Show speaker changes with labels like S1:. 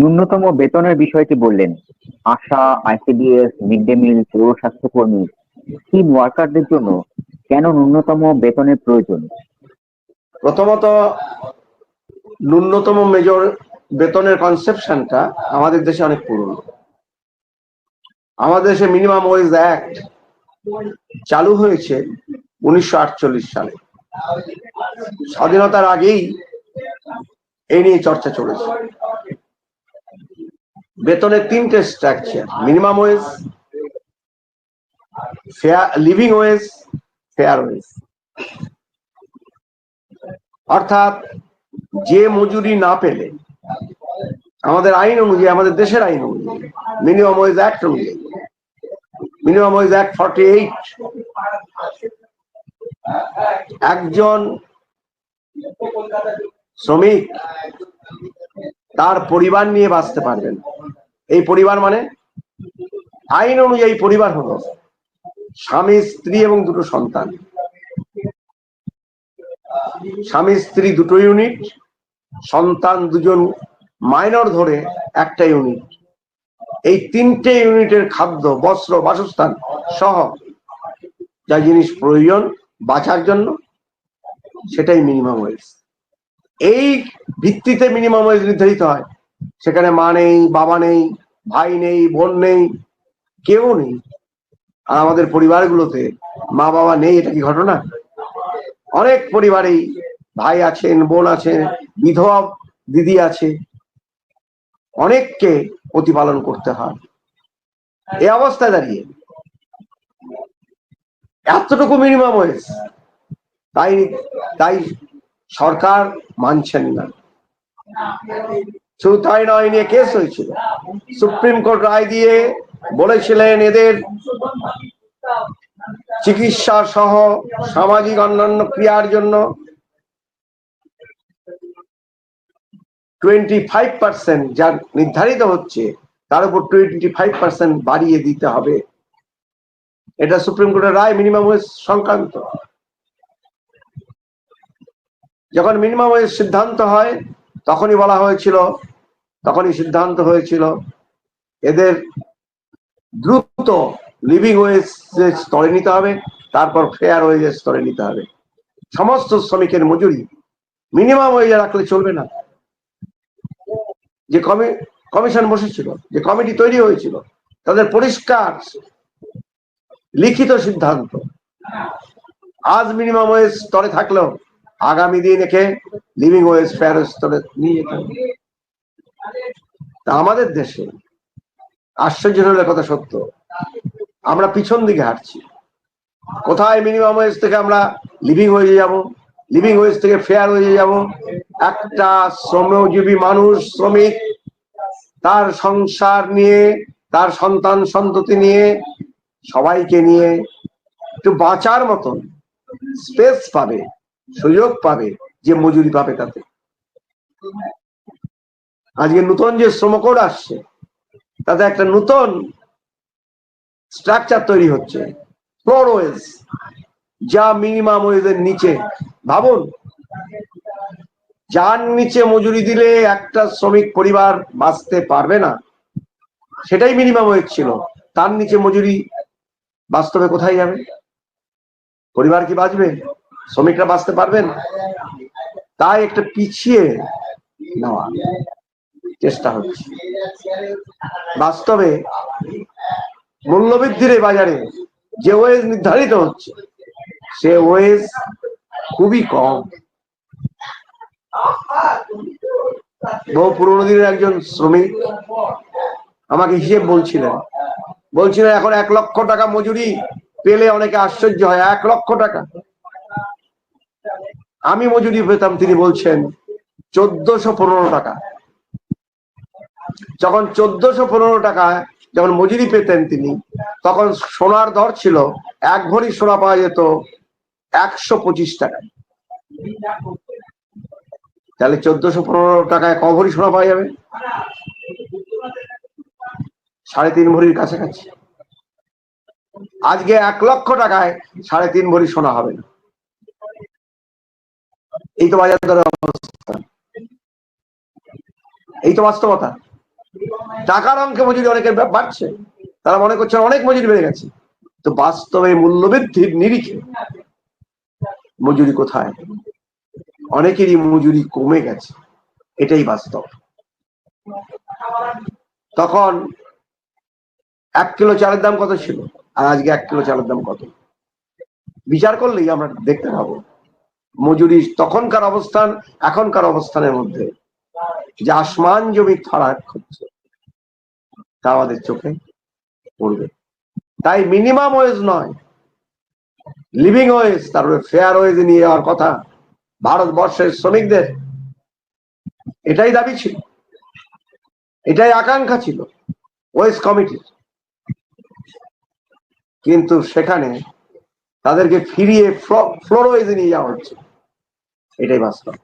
S1: ন্যূনতম বেতনের বিষয়টি বললেন ASHA, ICDS, mid day meal, পৌর স্বাস্থ্যকর্মী, স্কিম ওয়ার্কারদের জন্য কেন ন্যূনতম বেতনের প্রয়োজন?
S2: প্রথমত, ন্যূনতম মেজর বেতনের কনসেপশনটা আমাদের দেশে অনেক পুরনো। আমাদের দেশে মিনিমাম ওয়েজ অ্যাক্ট চালু হয়েছে উনিশশো আটচল্লিশ সালে। স্বাধীনতার আগেই এই নিয়ে চর্চা চলেছে। বেতনের তিনটে structure minimum wage fair living wage fair wage অর্থাৎ যে মজুরি না পেলে, আমাদের আইন অনুযায়ী, আমাদের দেশের আইন অনুযায়ী মিনিমাম ওয়েজ অ্যাক্ট অনুযায়ী minimum wage act forty eight একজন শ্রমিক তার পরিবার নিয়ে বাঁচতে পারবেন এই পরিবার মানে? আইন অনুযায়ী পরিবার হলো স্বামী, স্ত্রী এবং দুটো সন্তান। স্বামী, স্ত্রী দুটো ইউনিট সন্তান দুজন মাইনর ধরে একটা ইউনিট এই তিনটে ইউনিটের খাদ্য, বস্ত্র, বাসস্থান সহ যা জিনিস প্রয়োজন বাঁচার জন্য, সেটাই মিনিমাম ওয়েজ এই ভিত্তিতে মিনিমাম ওয়েজ নির্ধারিত হয়। সেখানে মা নেই, বাবা নেই, ভাই নেই, বোন নেই, কেউ নেই। আর আমাদের পরিবারগুলোতে মা বাবা নেই, এটা কি ঘটনা? অনেক পরিবারেই ভাই আছেন, বোন আছেন, বিধবা দিদি আছে। অনেককে প্রতিপালন করতে হয়। এ অবস্থায় দাঁড়িয়ে এতটুকু মিনিমাম ওয়েজ তাই তাই সরকার মানছেন না। শুধু নয় নিয়ে কেস হয়েছিল। সুপ্রিম কোর্ট রায় দিয়ে বলেছিলেন এদের চিকিৎসা সহ সামাজিক অন্যান্য ক্রিয়ার জন্য টোয়েন্টি ফাইভ পার্সেন্ট যা নির্ধারিত হচ্ছে, তার উপর টোয়েন্টি ফাইভ পার্সেন্ট বাড়িয়ে দিতে হবে। এটা সুপ্রিম কোর্টের রায় মিনিমাম ওয়েজ সংক্রান্ত। যখন মিনিমাম ওয়েজ সিদ্ধান্ত হয় তখনই বলা হয়েছিল, তখনই সিদ্ধান্ত হয়েছিল, এদের দ্রুত লিভিং ওয়েজ স্তরে নিতে হবে, তারপর ফেয়ার ওয়েজের স্তরে নিতে হবে। সমস্ত শ্রমিকের মজুরি মিনিমাম ওয়েজে রাখলে চলবে না। যে কমি কমিশন বসেছিল, যে কমিটি তৈরি হয়েছিল, তাদের পরিষ্কার লিখিত সিদ্ধান্ত। আজ মিনিমাম ওয়েজ স্তরে থাকলেও আগামী দিন একে লিভিং ওয়েজ ফেয়ার স্তরে নিয়ে তা আমাদের দেশে আশ্চর্যজনক কথা সত্য, আমরা পিছন দিকে হাঁটছি। কোথায় মিনিমাম ওয়েজ থেকে আমরা লিভিং ওয়েজে যাব? লিভিং ওয়েজ থেকে ফেয়ার ওয়েজে যাব? একটা শ্রমজীবী মানুষ, শ্রমিক, তার সংসার নিয়ে, তার সন্তান সন্ততি নিয়ে, সবাইকে নিয়ে একটু বাঁচার মতন স্পেস পাবে, সুযোগ পাবে। যে মজুরি পাবে তাতে। আজকে নতুন যে শ্রম কোড আসছে, তাতে একটা নতুন স্ট্রাকচার তৈরি হচ্ছে। যা মিনিমাম ওয়েজের নিচে। ভাবুন, যার নিচে মজুরি দিলে একটা শ্রমিক পরিবার বাঁচতে পারবে না, সেটাই মিনিমাম ওয়েজ ছিল। তার নিচে মজুরি বাস্তবে কোথায় যাবে? পরিবার কি বাঁচবে? শ্রমিকরা বাঁচতে পারবেন? তাই একটা পিছিয়ে নেওয়া চেষ্টা হচ্ছে। বাস্তবে মূল্যবৃদ্ধির বাজারে যে ওয়েজ নির্ধারিত হচ্ছে, সে ওয়েজ খুবই কম। বহু পুরোনো দিনের একজন শ্রমিক আমাকে হিসেব বলছিলেন বলছিলেন, এখন এক লক্ষ টাকা মজুরি পেলে অনেকে আশ্চর্য হয়, এক লক্ষ টাকা। আমি মজুরি পেতাম, তিনি বলছেন, চোদ্দশো পনেরো টাকা। যখন চোদ্দশো পনেরো টাকা যখন মজুরি পেতেন তিনি, তখন সোনার দর ছিল, এক ভরি সোনা পাওয়া যেত একশো পঁচিশ টাকায় তাহলে চোদ্দশো পনেরো টাকায় ক ভরি সোনা পাওয়া যাবে? সাড়ে তিন ভরির কাছাকাছি। আজকে এক লক্ষ টাকায় সাড়ে তিন ভরি সোনা হবে না। এই তো বাজার দরের অবস্থা। এই তো বাস্তবতা। টাকার অঙ্কে মজুরি অনেকের বাড়ছে। তারা মনে করছে অনেক মজুরি বেড়ে গেছে। তো বাস্তবে মূল্যবৃদ্ধির নিরিখে মজুরি কোথায়? অনেকেরই মজুরি কমে গেছে। এটাই বাস্তব। তখন এক কিলো চালের দাম কত ছিল? আর আজকে এক কিলো চালের দাম কত? বিচার করলেই আমরা দেখতে পাবো। মজুরি তখনকার অবস্থান, এখনকার অবস্থানের মধ্যে। যে আসমান জমি ফারাক হচ্ছে, তা আমাদের চোখে পড়বে। তাই মিনিমাম ওয়েজ নয়। লিভিং ওয়েজ তারপরে ফেয়ার ওয়েজ নিয়ে যাওয়ার কথা, ভারতবর্ষের শ্রমিকদের। এটাই দাবি ছিল। এটাই আকাঙ্ক্ষা ছিল। ওয়েজ কমিটির কিন্তু সেখানে তাদেরকে ফিরিয়ে ফ্লোরোয়েজে নিয়ে যাওয়া হচ্ছে। এটাই বাস্তব।